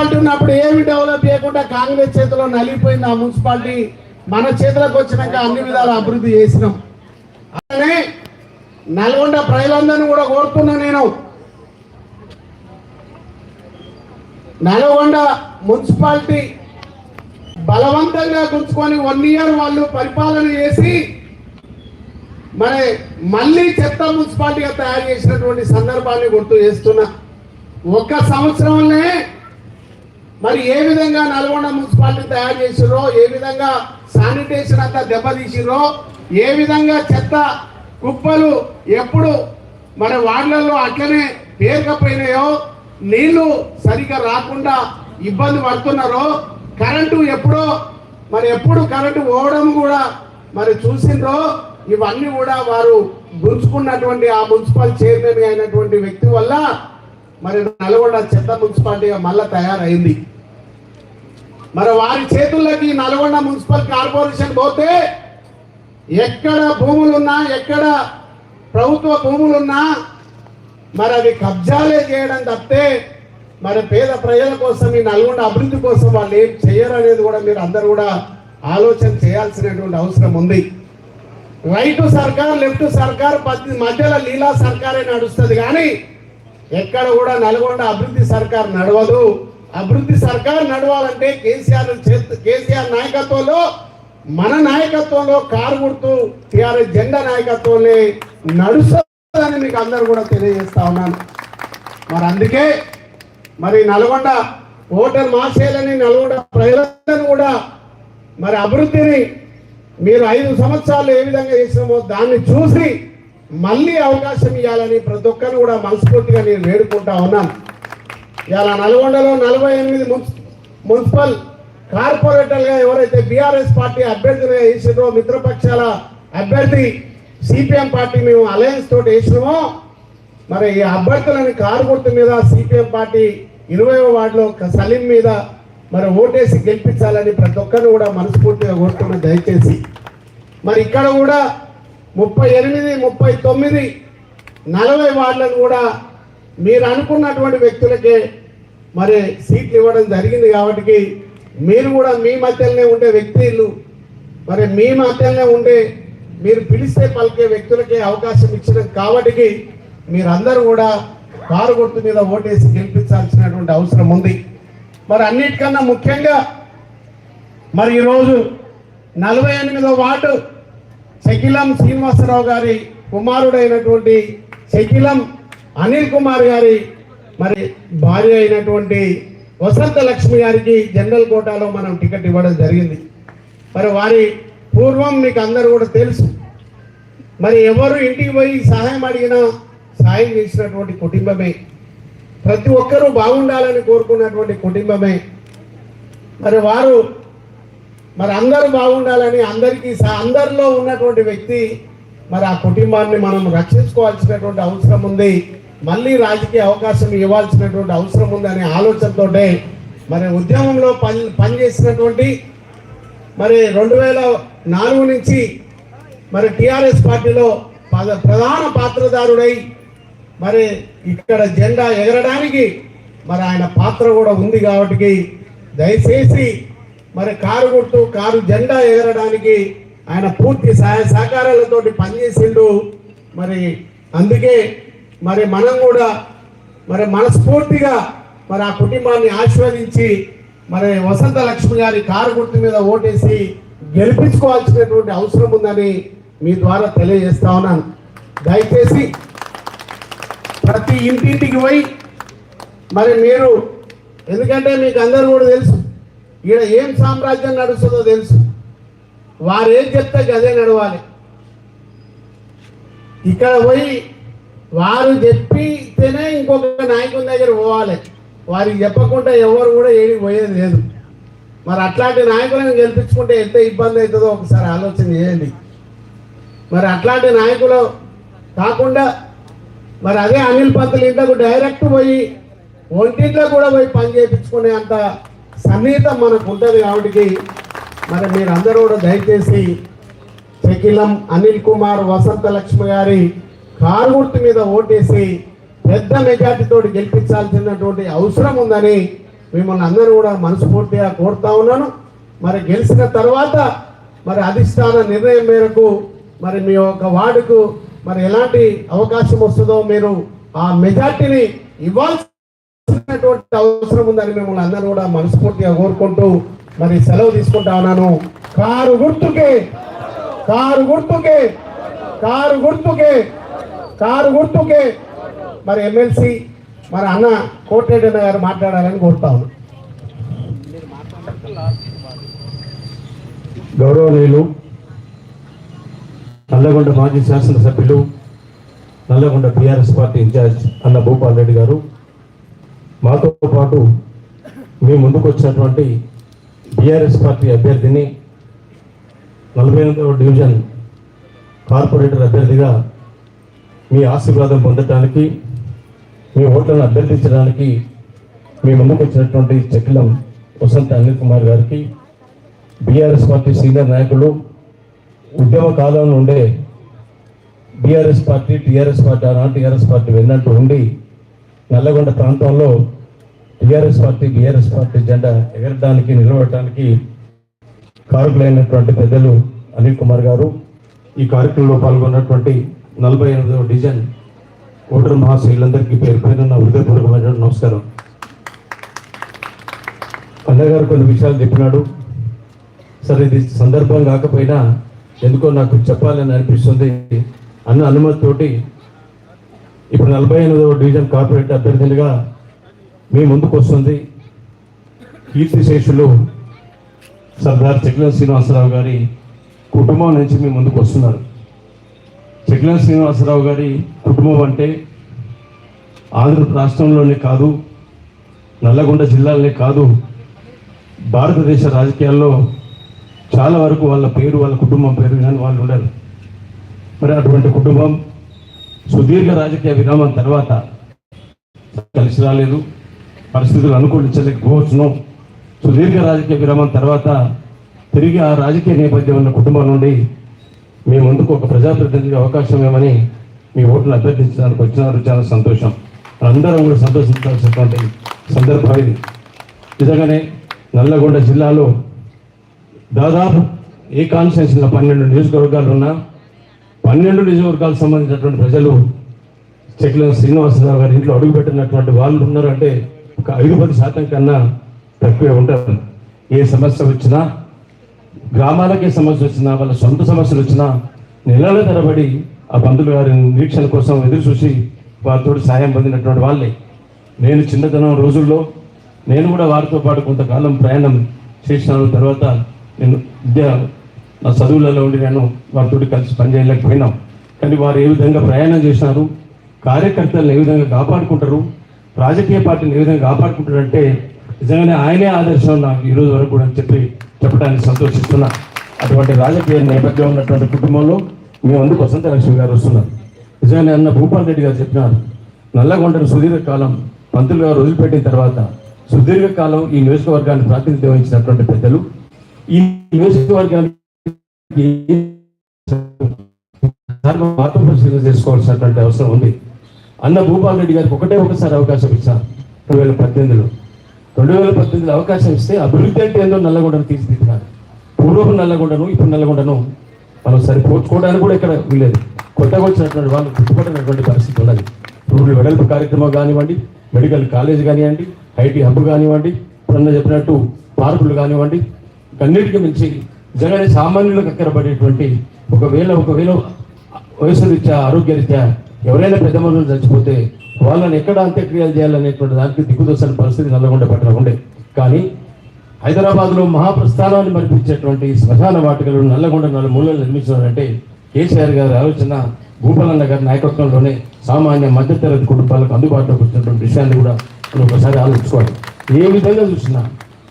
Municipality ఉన్నప్పుడు ఏమి develop చేయకుండా కాంగ్రెస్ చేతిలో నలిగిపోయింది ఆ మున్సిపాలిటీ. మన చేతిలోకి వచ్చినాక అన్ని విధాలు అభివృద్ధి చేసినాం. అలానే నల్గొండ ప్రజలందరినీ కూడా కోరుతున్నా నేను. నల్గొండ మున్సిపాలిటీ బలవంతంగా గుర్చుకొని వన్ ఇయర్ వాళ్ళు పరిపాలన చేసి మరి మళ్ళీ చెత్త మున్సిపాలిటీగా తయారు చేసినటువంటి సందర్భాన్ని గుర్తు చేస్తున్నా. ఒక్క సంవత్సరంలోనే మరి ఏ విధంగా నల్గొండ మున్సిపాలిటీ తయారు చేసిరో ఏ విధంగా శానిటేషన్ అంతా దెబ్బతీసిరో ఏ విధంగా చెత్త కుప్పలు ఎప్పుడు మన వార్డులలో అట్లనే పేరుకపోయినాయో నీళ్ళు సరిగా రాకుండా ఇబ్బంది పడుతున్నారో కరెంటు ఎప్పుడో మరి ఎప్పుడు కరెంటు పోవడం కూడా మరి చూసిండ్రో ఇవన్నీ కూడా వారు గుంచుకున్నటువంటి ఆ మున్సిపల్ చైర్మన్ అయినటువంటి వ్యక్తి వల్ల మరి నల్గొండ చెత్త మున్సిపాలిటీగా మళ్ళా తయారైంది. మరి వారి చేతుల్లోకి నల్గొండ మున్సిపల్ కార్పొరేషన్ పోతే ఎక్కడ భూములున్నా ఎక్కడ ప్రభుత్వ భూములున్నా మరి అవి కబ్జాలే చేయడం తప్పితే మరి పేద ప్రజల కోసం ఈ నల్గొండ అభివృద్ధి కోసం వాళ్ళు ఏం చేయరనేది కూడా మీరు అందరూ కూడా ఆలోచన చేయాల్సినటువంటి అవసరం ఉంది. రైట్ సర్కార్ లెఫ్ట్ సర్కార్ పద్ధతి మధ్యలో లీలా సర్కారే నడుస్తుంది కానీ ఎక్కడ కూడా నల్గొండ అభివృద్ధి సర్కార్ నడవదు. అభివృద్ధి సర్కార్ నడవాలంటే కేసీఆర్ కేసీఆర్ నాయకత్వంలో మన నాయకత్వంలో కారు గుర్తు టిఆర్ఎస్ జెండా నాయకత్వంలో నడుస్తుందని మీకు అందరూ కూడా తెలియజేస్తా ఉన్నాను. మరి అందుకే మరి నల్గొండ ఓటర్ మార్చేయాలని నల్గొండ ప్రజలందరూ కూడా మరి అభివృద్ధిని మీరు ఐదు సంవత్సరాలు ఏ విధంగా చేసినామో దాన్ని చూసి మళ్ళీ అవకాశం ఇవ్వాలని ప్రతి ఒక్కరిని కూడా మనస్ఫూర్తిగా నేను వేడుకుంటా ఉన్నాను. ఇలా నల్గొండలో నలభై ఎనిమిది మున్సిపల్ కార్పొరేటర్గా ఎవరైతే బీఆర్ఎస్ పార్టీ అభ్యర్థులుగా వేసిండ్రో మిత్రపక్షాల అభ్యర్థి సిపిఎం పార్టీ మేము అలయన్స్ తోటి వేసినామో మరి ఈ అభ్యర్థులని కారు గుర్తు మీద సిపిఎం పార్టీ ఇరవై వార్డులో సలీం మీద మరి ఓటేసి గెలిపించాలని ప్రతి ఒక్కరిని కూడా మనస్ఫూర్తిగా కోరుతున్న దయచేసి మరి ఇక్కడ కూడా ముప్పై ఎనిమిది ముప్పై తొమ్మిది నలభై వార్డులను కూడా మీరు అనుకున్నటువంటి వ్యక్తులకే మరి సీట్లు ఇవ్వడం జరిగింది కాబట్టి మీరు కూడా మీ మధ్యలోనే ఉండే వ్యక్తులు మరి మీ మధ్యలోనే ఉండే మీరు పిలిస్తే పలికే వ్యక్తులకే అవకాశం ఇచ్చడం కాబట్టి మీరందరూ కూడా కారు గుర్తు మీద ఓటేసి గెలిపించాల్సినటువంటి అవసరం ఉంది. మరి అన్నిటికన్నా ముఖ్యంగా మరి ఈరోజు నలభై ఎనిమిదో వార్డు శకిలం శ్రీనివాసరావు గారి కుమారుడైనటువంటి శకిలం అనిల్ కుమార్ గారి మరి భార్య అయినటువంటి వసంత లక్ష్మి గారికి జనరల్ కోటాలో మనం టికెట్ ఇవ్వడం జరిగింది. మరి వారి పూర్వం మీకు అందరూ కూడా తెలుసు. మరి ఎవరు ఇంటికి పోయి సహాయం అడిగినా సాయం చేసినటువంటి కుటుంబమే. ప్రతి ఒక్కరూ బాగుండాలని కోరుకున్నటువంటి కుటుంబమే. మరి వారు మరి అందరూ బాగుండాలని అందరికీ అందరిలో ఉన్నటువంటి వ్యక్తి మరి ఆ కుటుంబాన్ని మనం రక్షించుకోవాల్సినటువంటి అవసరం ఉంది. మళ్ళీ రాజకీయ అవకాశం ఇవ్వాల్సినటువంటి అవసరం ఉంది అనే మరి ఉద్యమంలో పని పనిచేసినటువంటి మరి రెండు వేల నాలుగు నుంచి మరి టిఆర్ఎస్ పార్టీలో ప్రధాన పాత్రదారుడై మరి ఇక్కడ జెండా ఎగరడానికి మరి ఆయన పాత్ర కూడా ఉంది కాబట్టి దయచేసి మరి కారు గుర్తు కారు జెండా ఎగరడానికి ఆయన పూర్తి సహాయ సహకారాలతోటి పనిచేసిండు. మరి అందుకే మరి మనం కూడా మరి మనస్ఫూర్తిగా మరి ఆ కుటుంబాన్ని ఆశీర్వదించి మరి వసంత లక్ష్మి గారి కారు గుర్తు మీద ఓటేసి గెలిపించుకోవాల్సినటువంటి అవసరం ఉందని మీ ద్వారా తెలియజేస్తా ఉన్నాను. దయచేసి ప్రతి ఇంటింటికి పోయి మరి మీరు ఎందుకంటే మీకు అందరూ కూడా తెలుసు ఈడ ఏం సామ్రాజ్యం నడుస్తుందో తెలుసు. వారు ఏం చెప్తే అదే నడవాలి. ఇక్కడ పోయి వారు చెప్పితేనే ఇంకొక నాయకుని దగ్గర పోవాలి. వారికి చెప్పకుండా ఎవరు కూడా ఏడి పోయేది లేదు. మరి అట్లాంటి నాయకులను గెలిపించుకుంటే ఎంత ఇబ్బంది అవుతుందో ఒకసారి ఆలోచన చేయండి. మరి అట్లాంటి నాయకులు కాకుండా మరి అదే అనిల్ పంతులు ఇంట్లోకి డైరెక్ట్ పోయి ఒంటింట్లో కూడా పోయి పని చేయించుకునే అంత సన్నిహితం మనకు ఉంటుంది కాబట్టి మరి మీరందరూ కూడా దయచేసి శకిలం అనిల్ కుమార్ వసంత లక్ష్మి గారి కారు మీద ఓటేసి పెద్ద మెజార్టీతో గెలిపించాల్సినటువంటి అవసరం ఉందని మిమ్మల్ని అందరూ కూడా మనస్ఫూర్తిగా కోరుతా ఉన్నాను. మరి గెలిచిన తర్వాత మరి అధిష్టాన నిర్ణయం మేరకు మరి మీ యొక్క వార్డుకు మరి ఎలాంటి అవకాశం వస్తుందో మీరు ఆ మెజార్టీని ఇవ్వాల్సి ఇవ్వాల్సినటువంటి అవసరం ఉందని మిమ్మల్ని అందరూ కూడా మనస్ఫూర్తిగా కోరుకుంటూ మరి సెలవు తీసుకుంటా ఉన్నాను. కారు గుర్తుకే కారు గుర్తుకే కారు గుర్తుకే కారు గుర్తుకే. మరి ఎమ్మెల్సీ మరి అన్న కోటిరెడ్డి అన్న గారు మాట్లాడాలని కోరుతాను గౌరవనీయులు నల్లగొండ మాజీ శాసనసభ్యులు నల్లగొండ బీఆర్ఎస్ పార్టీ ఇన్ఛార్జ్ అన్న భూపాల్ రెడ్డి గారు మాతో పాటు మీ ముందుకు వచ్చినటువంటి బీఆర్ఎస్ పార్టీ అభ్యర్థిని నలభై ఎనిమిదవ డివిజన్ కార్పొరేటర్ అభ్యర్థిగా మీ ఆశీర్వాదం పొందటానికి మీ ఓట్లను అభ్యర్థించడానికి మీ ముందుకు వచ్చినటువంటి చెక్కిలం వసంత అనిల్ కుమార్ గారికి బీఆర్ఎస్ పార్టీ సీనియర్ నాయకులు ఉద్యమ కాలం నుండే బీఆర్ఎస్ పార్టీ టీఆర్ఎస్ పార్టీ ఆనాడు టీఆర్ఎస్ పార్టీ వెళ్ళినట్టు ఉండి నల్లగొండ ప్రాంతంలో టీఆర్ఎస్ పార్టీ బీఆర్ఎస్ పార్టీ జెండా ఎగరడానికి నిలబడటానికి కారకులైనటువంటి పెద్దలు అనిల్ కుమార్ గారు ఈ కార్యక్రమంలో పాల్గొన్నటువంటి నలభై ఎనిమిదవ డిజైన్ ఓటర్ మహాశైలందరికీ పేరు పైన నా హృదయపూర్వకమైనటువంటి నమస్కారం. అన్నగారు కొన్ని విషయాలు చెప్పినాడు. సరే ఇది సందర్భం కాకపోయినా ఎందుకో నాకు చెప్పాలని అనిపిస్తుంది. అన్న అనుమతితోటి ఇప్పుడు నలభై ఎనిమిదవ డివిజన్ కార్పొరేట్ అభ్యర్థులుగా మీ ముందుకు వస్తుంది కీర్తిశేషులు సర్దార్ చెక్లం శ్రీనివాసరావు గారి కుటుంబం నుంచి మీ ముందుకు వస్తున్నారు. చెక్లం శ్రీనివాసరావు గారి కుటుంబం అంటే ఆంధ్ర రాష్ట్రంలోనే కాదు నల్లగొండ జిల్లాలోనే కాదు భారతదేశ రాజకీయాల్లో చాలా వరకు వాళ్ళ పేరు వాళ్ళ కుటుంబం పేరు కానీ వాళ్ళు ఉండరు. మరి అటువంటి కుటుంబం సుదీర్ఘ రాజకీయ విరామం తర్వాత కలిసి రాలేదు. పరిస్థితులు అనుకూలించలేకపోవచ్చును సుదీర్ఘ రాజకీయ విరామం తర్వాత తిరిగి ఆ రాజకీయ నేపథ్యం ఉన్న కుటుంబం నుండి మీ ముందుకు ఒక ప్రజాప్రతినిధికి అవకాశం ఏమని మీ ఓట్లు అభ్యర్థించడానికి వచ్చినారు చాలా సంతోషం. అందరం కూడా సంతోషించాల్సినటువంటి సందర్భం ఇది. నిజంగానే నల్లగొండ జిల్లాలో దాదాపు ఏ కాన్స్టిట్యూన్సీలో పన్నెండు నియోజకవర్గాలు ఉన్నా పన్నెండు నియోజకవర్గాలకు సంబంధించినటువంటి ప్రజలు చెక్ల శ్రీనివాసరావు గారి ఇంట్లో అడుగుపెట్టినటువంటి వాళ్ళు ఉన్నారంటే ఒక ఐదు పది శాతం కన్నా తక్కువే ఉంటారు. ఏ సమస్య వచ్చినా గ్రామాలకే సమస్య వచ్చినా వాళ్ళ సొంత సమస్యలు వచ్చినా నెలల తరబడి ఆ పంతులు గారి నిరీక్షణ కోసం ఎదురు చూసి వారితో సాయం పొందినటువంటి వాళ్ళే. నేను చిన్నతనం రోజుల్లో నేను కూడా వారితో పాటు కొంతకాలం ప్రయాణం చేసిన తర్వాత నేను విద్య నా చదువులలో ఉండి నేను వారితో కలిసి పనిచేయలేకపోయినాం. కానీ వారు ఏ విధంగా ప్రయాణం చేసినారు కార్యకర్తలను ఏ విధంగా కాపాడుకుంటారు రాజకీయ పార్టీని ఏ విధంగా కాపాడుకుంటారంటే నిజంగానే ఆయనే ఆదర్శం నాకు ఈ రోజు వరకు కూడా అని చెప్పి చెప్పడానికి సంతోషిస్తున్నా. అటువంటి రాజకీయ నేపథ్యం ఉన్నటువంటి కుటుంబంలో మీ ముందుకు వసంత లక్ష్మి గారు వస్తున్నారు. నిజంగానే అన్న భూపాల్ రెడ్డి గారు చెప్పినారు నల్లగొండను సుదీర్ఘకాలం మంత్రులు గారు వదిలిపెట్టిన తర్వాత సుదీర్ఘకాలం ఈ నియోజకవర్గాన్ని ప్రాతినిధ్యం వహించినటువంటి పెద్దలు. ఈ నియోజకవర్గాన్ని ఆత్మ పరిశీలన చేసుకోవాల్సినటువంటి అవసరం ఉంది. అన్న భూపాల్ రెడ్డి గారికి ఒకటే ఒకసారి అవకాశం ఇచ్చారు రెండు వేల పద్దెనిమిదిలో. రెండు వేల పద్దెనిమిదిలో అవకాశం ఇస్తే అభివృద్ధి అంటే ఏందో నల్లగొండను తీర్చిదిద్దారు పూర్వపు నల్లగొండను ఇప్పుడు నల్లగొండను మనం సరిపోల్చుకోవడానికి కూడా ఇక్కడ వీలేదు కొత్తగా వచ్చినటువంటి వాళ్ళు గుర్తుపడినటువంటి పరిస్థితి ఉన్నది. రూరల్ వెడల్పు కార్యక్రమం కానివ్వండి మెడికల్ కాలేజ్ కానివ్వండి ఐటీ హబ్ కానివ్వండి ఇప్పుడన్నా చెప్పినట్టు పార్కులు కానివ్వండి కన్నిటికి మించి నిజంగానే సామాన్యులకు అక్కరపడేటువంటి ఒకవేళ ఒకవేళ వయసు రీత్యా ఆరోగ్య రీత్యా ఎవరైనా పెద్ద మనుషులు చచ్చిపోతే వాళ్ళని ఎక్కడ అంత్యక్రియలు చేయాలనేటువంటి దానికి దిక్కుదోసని పరిస్థితి నల్లగొండ పట్టణ ఉండే. కానీ హైదరాబాద్లో మహాప్రస్థానాన్ని మరిపించేటువంటి శ్మశాన వాటికలు నల్లగొండ నాలుగు మూలలు నిర్మించారంటే కేసీఆర్ గారి ఆలోచన భూపాలన్న గారి నాయకత్వంలోనే సామాన్య మధ్యతరగతి కుటుంబాలకు అందుబాటులోకి వచ్చినటువంటి విషయాన్ని కూడా మనం ఒకసారి ఆలోచించుకోవాలి. ఏ విధంగా చూసినా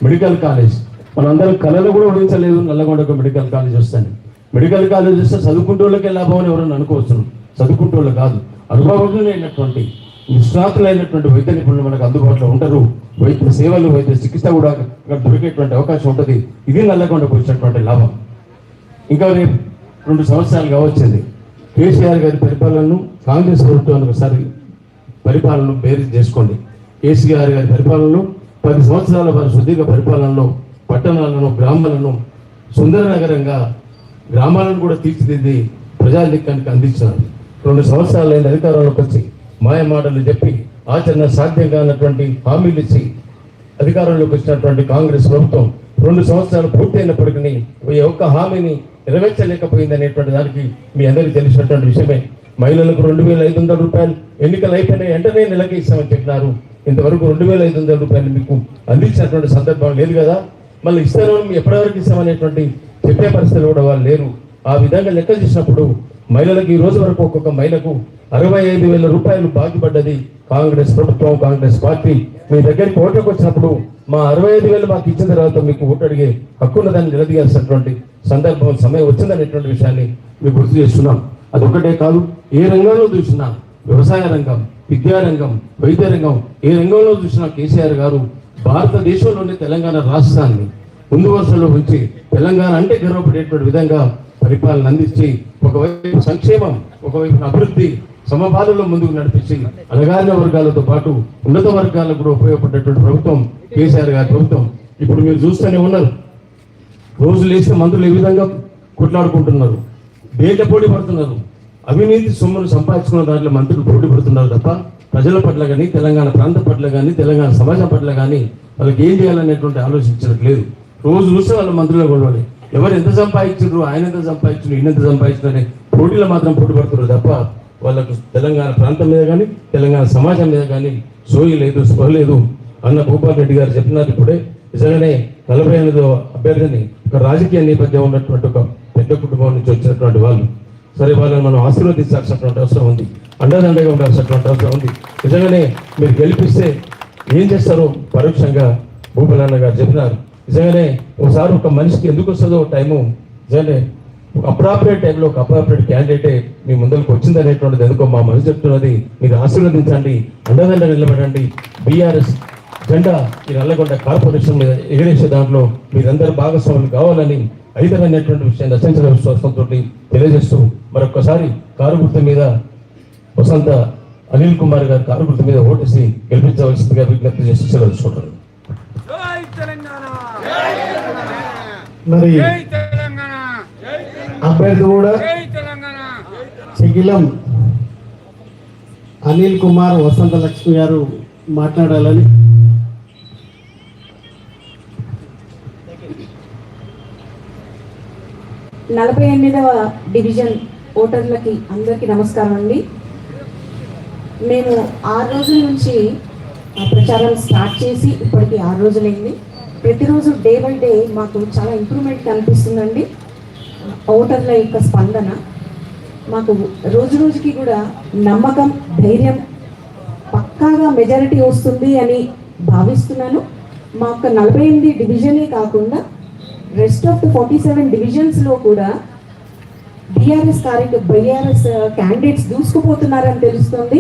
మెడికల్ కాలేజ్ మనందరం కళలు కూడా ఊహించలేదు నల్లగొండకు మెడికల్ కాలేజ్ వస్తాను మెడికల్ కాలేజ్ వస్తే చదువుకుంటే వాళ్ళకే లాభం అని ఎవరైనా అనుకోవచ్చును. చదువుకుంటే వాళ్ళు కాదు. అనుభవజ్ఞులైనటువంటి నిష్ణాతులైనటువంటి వైద్య నిపుణులు మనకు అందుబాటులో ఉంటారు వైద్య సేవలు వైద్య చికిత్స కూడా దొరికేటువంటి అవకాశం ఉంటుంది. ఇది నల్లగొండకు వచ్చినటువంటి లాభం. ఇంకా రేపు రెండు సంవత్సరాలు కావచ్చింది. కేసీఆర్ గారి పరిపాలనను కాంగ్రెస్ ప్రభుత్వాన్ని ఒకసారి పరిపాలనను బేరీ చేసుకోండి. కేసీఆర్ గారి పరిపాలనలో పది సంవత్సరాల వారి శుద్ధిగా పరిపాలనలో పట్టణాలను గ్రామాలను సుందర నగరంగా గ్రామాలను కూడా తీర్చిదిద్ది ప్రజానికానికి అందించినారు రెండు సంవత్సరాలైన అధికారంలోకి వచ్చి మాయమాటలు చెప్పి ఆచరణ సాధ్యం కానటువంటి హామీలు ఇచ్చి అధికారంలోకి వచ్చినటువంటి కాంగ్రెస్ ప్రభుత్వం రెండు సంవత్సరాలు పూర్తయినప్పటికీ ఈ ఒక్క హామీని నెరవేర్చలేకపోయింది అనేటువంటి దానికి మీ అందరికీ తెలిసినటువంటి విషయమే. మహిళలకు రెండు వేల ఐదు వందల రూపాయలు ఎన్నికలు అయిపోయిన వెంటనే నెలకి ఇస్తామని చెప్పినారు. ఇంతవరకు రెండు వేల ఐదు వందల రూపాయలు మీకు అందించినటువంటి సందర్భం లేదు కదా? మళ్ళీ ఇస్తాను ఎప్పటివరకు ఇస్తామనేటువంటి చెప్పే పరిస్థితులు కూడా వాళ్ళు లేరు. ఆ విధంగా లెక్క చేసినప్పుడు మహిళలకు ఈ రోజు వరకు ఒక్కొక్క మహిళకు అరవై ఐదు వేల రూపాయలు బాకీపడ్డది కాంగ్రెస్ ప్రభుత్వం కాంగ్రెస్ పార్టీ. మీ దగ్గరికి ఓటుకు వచ్చినప్పుడు మా అరవై ఐదు వేలు మాకు ఇచ్చిన తర్వాత మీకు ఓటు అడిగే హక్కున్నదాన్ని నిలదీయాల్సినటువంటి సందర్భం సమయం వచ్చిందనేటువంటి విషయాన్ని మీకు గుర్తు చేస్తున్నాం. అదొక్కటే కాదు ఏ రంగంలో చూసినా వ్యవసాయ రంగం విద్యారంగం వైద్య రంగం ఏ రంగంలో చూసినా కేసీఆర్ గారు భారతదేశంలోని తెలంగాణ రాష్ట్రాన్ని ముందు వరుసలో ఉంచి తెలంగాణ అంటే గర్వపడేటువంటి విధంగా పరిపాలన అందించి ఒకవైపు సంక్షేమం ఒకవైపు అభివృద్ధి సమపాలలో ముందుకు నడిపించి అలగారిన వర్గాలతో పాటు ఉన్నత వర్గాలకు కూడా ఉపయోగపడేటువంటి ప్రభుత్వం కేసీఆర్ గారి ప్రభుత్వం. ఇప్పుడు మీరు చూస్తూనే ఉన్నారు. రోజు లేస్తే మంత్రులు ఏ విధంగా కొట్లాడుకుంటున్నారు? డేట పోటీ పడుతున్నారు. అవినీతి సొమ్మును సంపాదించుకున్న దాంట్లో మంత్రులు పోటీ పడుతున్నారు తప్ప ప్రజల పట్ల కానీ తెలంగాణ ప్రాంత పట్ల కానీ తెలంగాణ సమాజం పట్ల కానీ వాళ్ళకి ఏం చేయాలనేటువంటి ఆలోచించట్లేదు రోజు చూస్తే వాళ్ళ మంత్రులు కొలవాలి ఎవరు ఎంత సంపాదించారు ఆయన ఎంత సంపాదించారు ఈయన ఎంత సంపాదించారు పోటీలో మాత్రం పోటీ పడుతున్నారు తప్ప వాళ్ళకు తెలంగాణ ప్రాంతం మీద కానీ తెలంగాణ సమాజం మీద కానీ సోయి లేదు స్పృహ లేదు. అన్న భూపాల్ రెడ్డి గారు చెప్పినారు ఇప్పుడే. నిజంగానే నలభై ఎనిమిదో అభ్యర్థిని ఒక రాజకీయ నేపథ్యం ఉన్నటువంటి ఒక పెద్ద కుటుంబం నుంచి వచ్చినటువంటి వాళ్ళు. సరే వాళ్ళని మనం ఆశీర్వదించాల్సినటువంటి అవసరం ఉంది. అండదండగా ఉండాల్సినటువంటి అవసరం ఉంది. నిజంగానే మీరు గెలిపిస్తే ఏం చేస్తారో పరోక్షంగా భూపాలన్న గారు చెప్పినారు. నిజంగానే ఒకసారి ఒక మనిషికి ఎందుకు వస్తుందో టైము నిజంగానే ఒక అప్రాపరేట్ టైంలో ఒక అప్రాపరేట్ క్యాండిడేటే మీ ముందరకు వచ్చింది అనేటువంటిది ఎందుకో మా మనసు చెప్తున్నది. మీరు ఆశీర్వదించండి అండదండ నిలబడండి. బీఆర్ఎస్ జెండా ఈ నల్లగొండ కార్పొరేషన్ మీద ఎగిరేసే దాంట్లో మీరందరూ భాగస్వాములు కావాలని అయితేననేటువంటి విషయాన్ని అత్యంత విశ్వాసంతో తెలియజేస్తూ మరొకసారి కారు గుర్తు మీద వసంత అనిల్ కుమార్ గారి కారు గుర్తు మీద ఓటేసి గెలిపించవలసిందిగా విజ్ఞప్తి చేసి సెలవుకుంటారు జై తెలంగాణ! మరి జై తెలంగాణ! అభ్యర్థి కూడా జై తెలంగాణ! చిగిలం అనిల్ కుమార్ వసంత లక్ష్మి గారు మాట్లాడాలని నలభై ఎనిమిదవ డివిజన్ ఓటర్లకి అందరికీ నమస్కారం అండి. మేము ఆరు రోజుల నుంచి ప్రచారం స్టార్ట్ చేసి ఇప్పటికి ఆరు రోజులైంది. ప్రతిరోజు డే బై డే మాకు చాలా ఇంప్రూవ్మెంట్ కనిపిస్తుందండి. ఓటర్ల యొక్క స్పందన మాకు రోజు రోజుకి కూడా నమ్మకం ధైర్యం పక్కాగా మెజారిటీ వస్తుంది అని భావిస్తున్నాను. మా యొక్క నలభై ఎనిమిది డివిజనే కాకుండా rest of the forty seven డివిజన్స్లో కూడా బీఆర్ఎస్ కార్య బీఆర్ఎస్ క్యాండిడేట్స్ దూసుకుపోతున్నారని తెలుస్తుంది.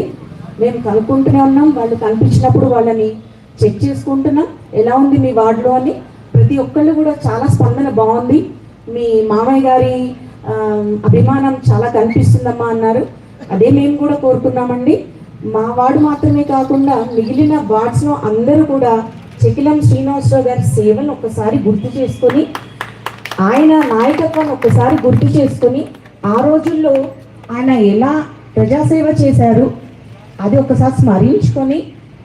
మేము కనుక్కుంటూనే ఉన్నాం. వాళ్ళు కనిపించినప్పుడు వాళ్ళని చెక్ చేసుకుంటున్నాం. ఎలా ఉంది మీ వార్డులో అని. ప్రతి ఒక్కళ్ళు కూడా చాలా స్పందన బాగుంది. మీ మామయ్య గారి అభిమానం చాలా కనిపిస్తుందమ్మా అన్నారు. అదే మేము కూడా కోరుకున్నామండి. మా వార్డు మాత్రమే కాకుండా మిగిలిన వార్డ్స్లో అందరూ కూడా చెకిలం శ్రీనివాసరావు గారి సేవలను ఒక్కసారి గుర్తు చేసుకొని ఆయన నాయకత్వాన్ని ఒక్కసారి గుర్తు చేసుకొని ఆ రోజుల్లో ఆయన ఎలా ప్రజాసేవ చేశారు అది ఒకసారి స్మరించుకొని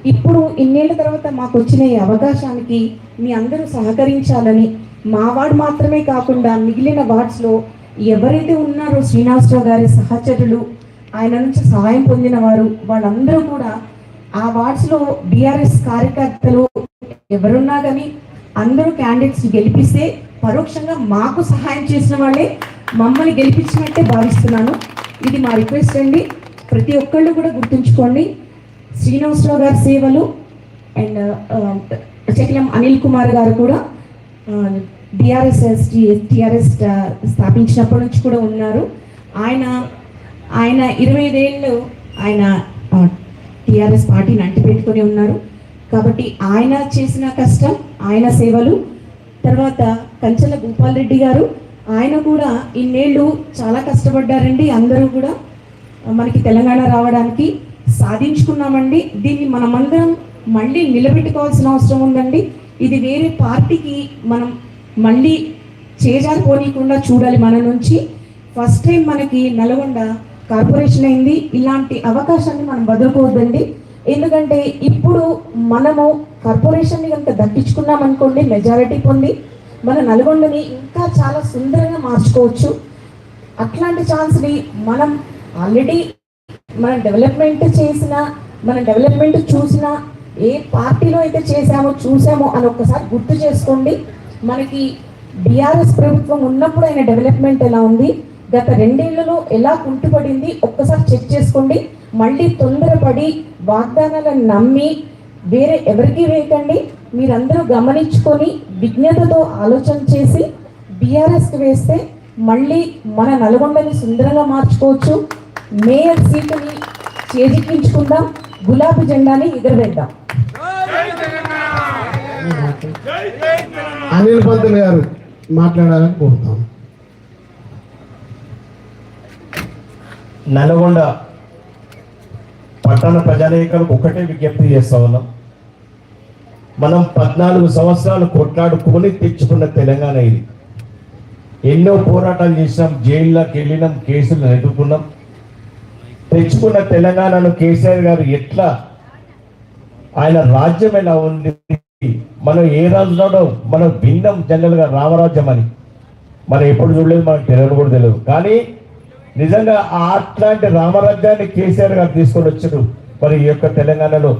ఇప్పుడు ఇన్నేళ్ళ తర్వాత మాకు వచ్చిన ఈ అవకాశానికి మీ అందరూ సహకరించాలని మా వార్డు మాత్రమే కాకుండా మిగిలిన వార్డ్స్లో ఎవరైతే ఉన్నారో శ్రీనివాసరావు గారి సహచరులు ఆయన నుంచి సహాయం పొందిన వారు వాళ్ళందరూ కూడా ఆ వార్డ్స్లో బీఆర్ఎస్ కార్యకర్తలు ఎవరున్నా కానీ అందరూ క్యాండిడేట్స్ గెలిపిస్తే పరోక్షంగా మాకు సహాయం చేసిన వాళ్ళే మమ్మల్ని గెలిపించినట్టే భావిస్తున్నాను. ఇది మా రిక్వెస్ట్ అండి. ప్రతి ఒక్కళ్ళు కూడా గుర్తుంచుకోండి. శ్రీనివాసరావు గారి సేవలు అండ్ చకిలం అనిల్ కుమార్ గారు కూడా బీఆర్ఎస్ టిఆర్ఎస్ స్థాపించినప్పటి నుంచి కూడా ఉన్నారు. ఆయన ఆయన ఇరవై ఐదేళ్ళు ఆయన టిఆర్ఎస్ పార్టీని అంటిపెట్టుకొని ఉన్నారు. కాబట్టి ఆయన చేసిన కష్టం ఆయన సేవలు తర్వాత కంచెల భూపాల్ రెడ్డి గారు ఆయన కూడా ఇన్నేళ్ళు చాలా కష్టపడ్డారండి. అందరూ కూడా మనకి తెలంగాణ రావడానికి సాధించుకున్నామండి. దీన్ని మనమందరం మళ్ళీ నిలబెట్టుకోవాల్సిన అవసరం ఉందండి. ఇది వేరే పార్టీకి మనం మళ్ళీ చేజారిపోనీయకుండా చూడాలి మన నుంచి. ఫస్ట్ టైం మనకి నల్గొండ కార్పొరేషన్ అయింది. ఇలాంటి అవకాశాన్ని మనం వదులుకోవద్దండి. ఎందుకంటే ఇప్పుడు మనము కార్పొరేషన్ని కనుక దక్కించుకున్నాం అనుకోండి మెజారిటీ పొంది మన నల్గొండని ఇంకా చాలా సుందరంగా మార్చుకోవచ్చు. అట్లాంటి ఛాన్స్ని మనం ఆల్రెడీ మనం డెవలప్మెంట్ చేసిన మన డెవలప్మెంట్ చూసిన ఏ పార్టీలో అయితే చేశామో చూసామో అని ఒక్కసారి గుర్తు చేసుకోండి. మనకి బీఆర్ఎస్ ప్రభుత్వం ఉన్నప్పుడు అయిన డెవలప్మెంట్ ఎలా ఉంది గత రెండేళ్ళలో ఎలా కుంటుపడింది ఒక్కసారి చెక్ చేసుకోండి. మళ్ళీ తొందరపడి వాగ్దానాలను నమ్మి వేరే ఎవరికి వేయకండి. మీరందరూ గమనించుకొని విజ్ఞతతో ఆలోచన చేసి బీఆర్ఎస్కి వేస్తే మళ్ళీ మన నల్గొండని సుందరంగా మార్చుకోవచ్చు. మేయర్ సీటుని చేజిక్కించుకుందాం. గులాబీ జెండాని ఎగరవేద్దాం. అనిల్ పంతులు గారు మాట్లాడాలని కోరుతాం. నల్గొండ పట్టణ ప్రజానేకలకు ఒకటే విజ్ఞప్తి చేస్తా ఉన్నాం. మనం పద్నాలుగు సంవత్సరాలు కొట్లాడుకొని తెచ్చుకున్న తెలంగాణ ఇది. ఎన్నో పోరాటాలు చేసినాం జైల్లోకి వెళ్ళినాం కేసులు ఎదుర్కొన్నాం. తెచ్చుకున్న తెలంగాణను కేసీఆర్ గారు ఎట్లా? ఆయన రాజ్యం ఎలా ఉంది? మనం ఏ రాజులో మనం భిన్నం జనరల్గా రామరాజ్యం అని. మనం ఎప్పుడు చూడలేదు మనకు తెలియదు కూడా తెలియదు. కానీ నిజంగా ఆ అట్లాంటి రామరాజ్యాన్ని కేసీఆర్ గారు తీసుకొని వచ్చారు మరి ఈ యొక్క తెలంగాణలో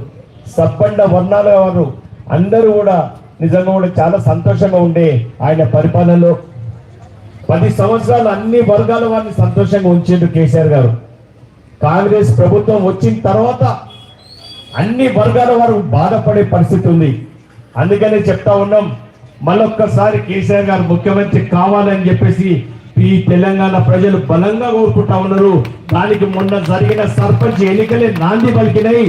సబ్బండ వర్ణాల వారు అందరూ కూడా నిజంగా కూడా చాలా సంతోషంగా ఉండే ఆయన పరిపాలనలో పది సంవత్సరాలు అన్ని వర్గాల వారిని సంతోషంగా ఉంచిండు కేసీఆర్ గారు. కాంగ్రెస్ ప్రభుత్వం వచ్చిన తర్వాత అన్ని వర్గాల వారు బాధపడే పరిస్థితి ఉంది. అందుకనే చెప్తా ఉన్నాం మళ్ళొక్కసారి కేసీఆర్ గారు ముఖ్యమంత్రి కావాలని చెప్పేసి ఈ తెలంగాణ ప్రజలు బలంగా కోరుకుంటా ఉన్నారు. దానికి మొన్న జరిగిన సర్పంచ్ ఎన్నికలే నాంది పలికినాయి.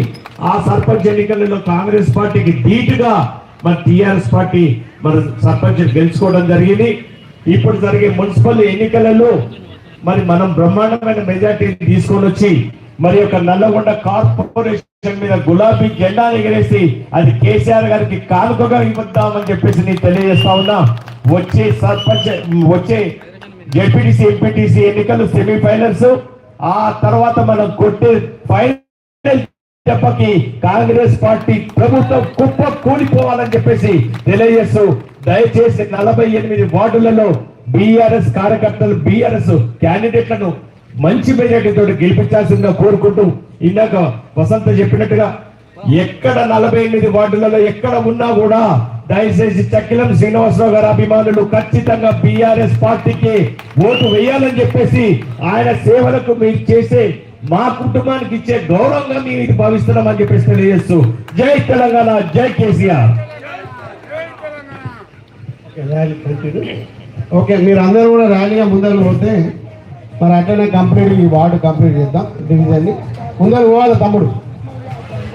ఆ సర్పంచ్ ఎన్నికలలో కాంగ్రెస్ పార్టీకి ధీటుగా మన టిఆర్ఎస్ పార్టీ మన సర్పంచ్ గెలుచుకోవడం జరిగింది. ఇప్పుడు జరిగే మున్సిపల్ ఎన్నికలలో మరి మనం బ్రహ్మాండమైన మెజార్టీ తీసుకొని వచ్చి మరి యొక్క నల్లగొండ కార్పొరేషన్ మీద గులాబీ జెండా ఎగరేసి అది కేసీఆర్ గారికి కానుకగా ఇవ్వద్దామని చెప్పేసి నేను తెలియజేస్తా ఉన్నా. వచ్చే సర్పంచ్ వచ్చే జెడ్పీటీసీ ఎంపీటీసీ ఎన్నికలు సెమీఫైనల్స్ ఆ తర్వాత మనం కొట్టే ఫైనల్ చెప్పకి కాంగ్రెస్ పార్టీ ప్రభుత్వం కుప్ప కూలిపోవాలని చెప్పేసి తెలియజేస్తూ దయచేసి నలభై ఎనిమిది వార్డులలో బీఆర్ఎస్ కార్యకర్తలు బీఆర్ఎస్ క్యాండిడేట్లను మంచి మెజార్టీతో గెలిపించాల్సిందిగా కోరుకుంటూ ఇందాక వసంత చెప్పినట్టుగా ఎక్కడ నలభై ఎనిమిది వార్డులలో ఎక్కడ ఉన్నా కూడా దయచేసి చక్కిలం శ్రీనివాసరావు గారి అభిమానులు ఖచ్చితంగా బీఆర్ఎస్ పార్టీకి ఓటు వేయాలని చెప్పేసి ఆయన సేవలకు మీరు చేసే మా కుటుంబానికి ఇచ్చే గౌరవంగా మేము ఇది భావిస్తున్నామని చెప్పేసి తెలియజేస్తూ జై తెలంగాణ జై కేసీఆర్. ఓకే మీరు అందరూ కూడా ర్యాలీగా ముందరకు పోతే మరి అట్లనే కంప్లీట్ ఈ వార్డు కంప్లీట్ చేద్దాం డివిజన్ని. ముందర పోవాలి తమ్ముడు.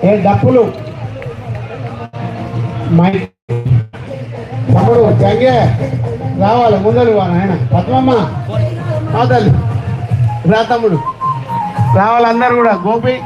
ఏ డప్పులు? మై తమ్ముడు జంగే రావాలి ముందరు ఆయన. పద్మమ్మ మా తల్లి. రా తమ్ముడు. రావాలి అందరు కూడా గోపి.